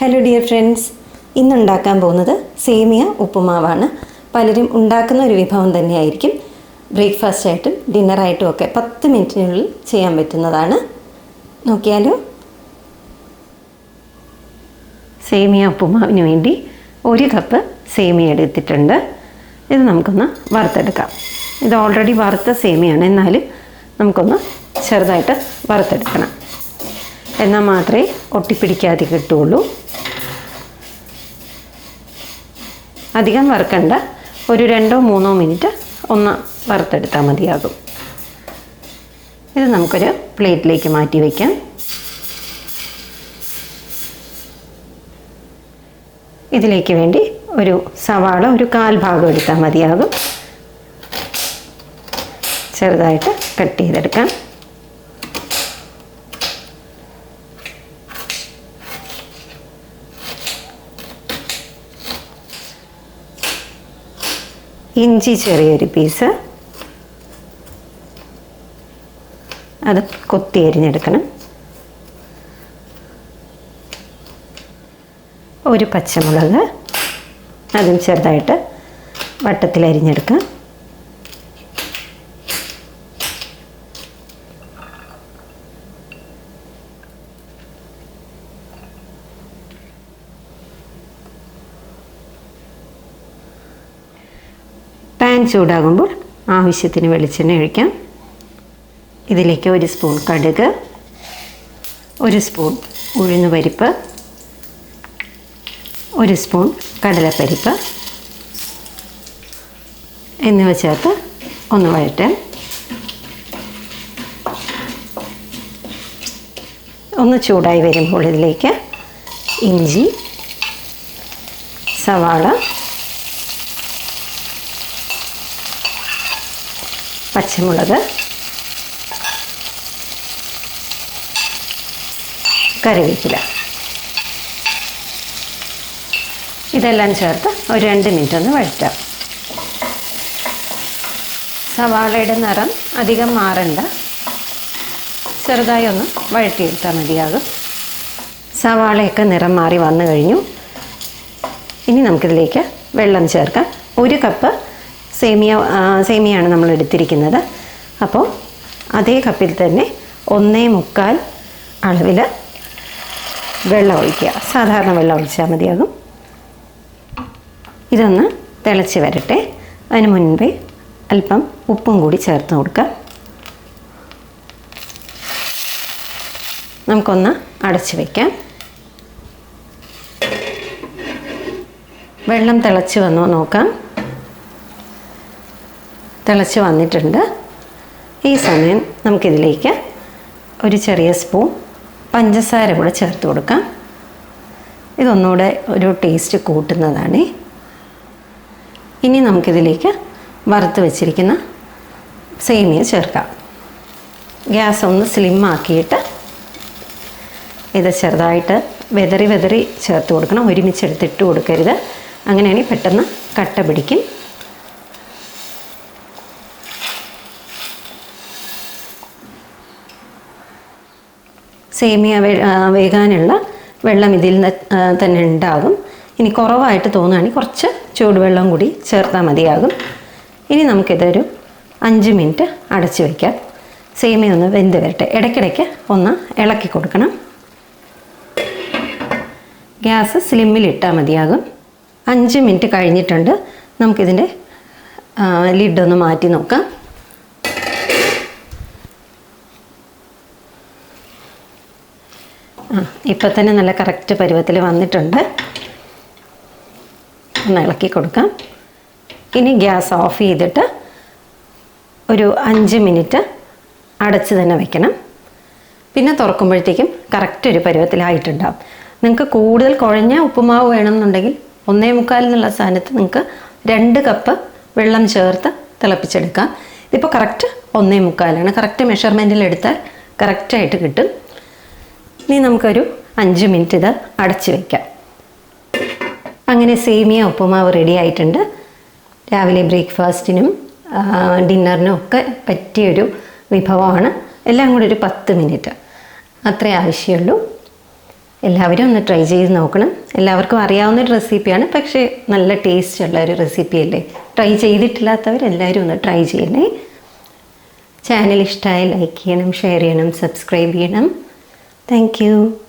Hello dear friends ഇന്നുണ്ടാക്കാൻ പോകുന്നത് സേമിയ ഉപ്പുമാവാണ്. പലരും ഉണ്ടാക്കുന്ന ഒരു വിഭവം തന്നെയായിരിക്കും. ബ്രേക്ക്ഫാസ്റ്റ് ആയിട്ടും ഡിന്നറായിട്ടും ഒക്കെ പത്ത് മിനിറ്റിനുള്ളിൽ ചെയ്യാൻ പറ്റുന്നതാണ്. നോക്കിയാലോ? സേമിയ ഉപ്പുമാവിന് വേണ്ടി ഒരു കപ്പ് സേമിയ എടുത്തിട്ടുണ്ട്. ഇത് നമുക്കൊന്ന് വറുത്തെടുക്കാം. ഇത് ഓൾറെഡി വറുത്ത സേമിയാണ്. എന്നാലും നമുക്കൊന്ന് ചെറുതായിട്ട് വറുത്തെടുക്കണം. എന്നാൽ മാത്രമേ ഒട്ടിപ്പിടിക്കാതെ കിട്ടുള്ളൂ അധികം വറുക്കണ്ട. ഒരു രണ്ടോ മൂന്നോ മിനിറ്റ് ഒന്ന് വറുത്തെടുത്താൽ മതിയാകും. ഇത് നമുക്കൊരു പ്ലേറ്റിലേക്ക് മാറ്റി വയ്ക്കാം ഇതിലേക്ക് വേണ്ടി ഒരു സവാള ഒരു കാൽ ഭാഗം എടുത്താൽ മതിയാകും. ചെറുതായിട്ട് കട്ട് ചെയ്തെടുക്കാം. ഇഞ്ചി ചെറിയൊരു പീസ്. അത് കൊത്തി അരിഞ്ഞെടുക്കണം. ഒരു പച്ചമുളക്. അതും ചെറുതായിട്ട് വട്ടത്തിൽ അരിഞ്ഞെടുക്കാം. പാൻ ചൂടാകുമ്പോൾ ആവശ്യത്തിന് വെളിച്ചെണ്ണ ഒഴിക്കാം. ഇതിലേക്ക് ഒരു സ്പൂൺ കടുക് ഒരു സ്പൂൺ ഉഴുന്ന് പരിപ്പ് ഒരു സ്പൂൺ കടലപ്പരിപ്പ് എന്നിവ ചേർത്ത് ഒന്ന് വഴറ്റാം. ഒന്ന് ചൂടായി വരുമ്പോൾ ഇതിലേക്ക് ഇഞ്ചി സവാള പച്ചമുളക് കറിവേപ്പില. ഇതെല്ലാം ചേർത്ത് ഒരു രണ്ട് മിനിറ്റ് ഒന്ന് വഴറ്റാം. സവാളയുടെ നിറം അധികം മാറണ്ട. ചെറുതായി ഒന്ന് വഴറ്റിയെടുത്താൽ മതിയാകും. സവാളയൊക്കെ നിറം മാറി വന്നു കഴിഞ്ഞു. ഇനി നമുക്കിതിലേക്ക് വെള്ളം ചേർക്കാം. ഒരു കപ്പ് സേമിയ സേമിയാണ് നമ്മൾ എടുത്തിരിക്കുന്നത്. അപ്പോൾ അതേ കപ്പിൽ തന്നെ ഒന്നേ മുക്കാൽ അളവിൽ വെള്ളം ഒഴിക്കുക. സാധാരണ വെള്ളം ഒഴിച്ചാൽ മതിയാകും. ഇതൊന്ന് തിളച്ച് വരട്ടെ. അതിന് മുൻപേ അല്പം ഉപ്പും കൂടി ചേർത്ത് കൊടുക്കാം നമുക്കൊന്ന് അടച്ച് വയ്ക്കാം വെള്ളം തിളച്ച് വന്നോ നോക്കാം. തിളച്ച് വന്നിട്ടുണ്ട്. ഈ സമയം നമുക്കിതിലേക്ക് ഒരു ചെറിയ സ്പൂൺ പഞ്ചസാര കൂടെ ചേർത്ത് കൊടുക്കാം. ഇതൊന്നുകൂടെ ഒരു ടേസ്റ്റ് കൂട്ടുന്നതാണ്. ഇനി നമുക്കിതിലേക്ക് വറുത്ത് വെച്ചിരിക്കുന്ന സേമിയ ചേർക്കാം. ഗ്യാസ് ഒന്ന് സ്ലിം ആക്കിയിട്ട് ഇത് ചെറുതായിട്ട് വെതറി വെതറി ചേർത്ത് കൊടുക്കണം. ഒരുമിച്ച് എടുത്തിട്ട് കൊടുക്കരുത്. അങ്ങനെയാണെങ്കിൽ പെട്ടെന്ന് കട്ട പിടിക്കും. സേമിയ വേകാനുള്ള വെള്ളം ഇതിൽ തന്നെ ഉണ്ടാകും. ഇനി കുറവായിട്ട് തോന്നുകയാണെങ്കിൽ കുറച്ച് ചൂടുവെള്ളം കൂടി ചേർത്താൽ മതിയാകും. ഇനി നമുക്കിതൊരു അഞ്ച് മിനിറ്റ് അടച്ചു വയ്ക്കാം. സേമിയ ഒന്ന് വെന്ത് വരട്ടെ. ഇടയ്ക്കിടയ്ക്ക് ഒന്ന് ഇളക്കി കൊടുക്കണം. ഗ്യാസ് സ്ലിമ്മിൽ ഇട്ടാൽ മതിയാകും. അഞ്ച് മിനിറ്റ് കഴിഞ്ഞിട്ടുണ്ട്. നമുക്കിതിന്റെ ഒന്ന് മാറ്റി നോക്കാം. ഇപ്പം തന്നെ നല്ല കറക്റ്റ് പരുവത്തിൽ വന്നിട്ടുണ്ട്. ഒന്ന് ഇളക്കി കൊടുക്കാം. ഇനി ഗ്യാസ് ഓഫ് ചെയ്തിട്ട് ഒരു അഞ്ച് മിനിറ്റ് അടച്ച് തന്നെ വെക്കണം. പിന്നെ തുറക്കുമ്പോഴത്തേക്കും കറക്റ്റ് ഒരു പരുവത്തിലായിട്ടുണ്ടാവും. നിങ്ങൾക്ക് കൂടുതൽ കുഴഞ്ഞ ഉപ്പുമാവ് വേണമെന്നുണ്ടെങ്കിൽ ഒന്നേ മുക്കാൽ എന്നുള്ള സ്ഥാനത്ത് നിങ്ങൾക്ക് രണ്ട് കപ്പ് വെള്ളം ചേർത്ത് തിളപ്പിച്ചെടുക്കാം. ഇതിപ്പോൾ കറക്റ്റ് ഒന്നേ മുക്കാലാണ്. കറക്റ്റ് മെഷർമെന്റിൽ എടുത്താൽ കറക്റ്റായിട്ട് കിട്ടും. ഇനി നമുക്കൊരു അഞ്ച് മിനിറ്റ് ഇത് അടച്ചു വയ്ക്കാം അങ്ങനെ സേമിയ ഉപ്പുമാവ് റെഡി ആയിട്ടുണ്ട്. രാവിലെ ബ്രേക്ക്ഫാസ്റ്റിനും ഡിന്നറിനും ഒക്കെ പറ്റിയൊരു വിഭവമാണ്. എല്ലാം കൂടി ഒരു പത്ത് മിനിറ്റ്. അത്രേ ആവശ്യമുള്ളൂ. എല്ലാവരും ഒന്ന് ട്രൈ ചെയ്ത് നോക്കണം. എല്ലാവർക്കും അറിയാവുന്ന ഒരു റെസിപ്പിയാണ് പക്ഷേ നല്ല ടേസ്റ്റ് ഉള്ള ഒരു റെസിപ്പിയല്ലേ ട്രൈ ചെയ്തിട്ടില്ലാത്തവർ എല്ലാവരും ഒന്ന് ട്രൈ ചെയ്യണേ. ചാനൽ ഇഷ്ടമായി ലൈക്ക് ചെയ്യണം ഷെയർ ചെയ്യണം സബ്സ്ക്രൈബ് ചെയ്യണം. Thank you.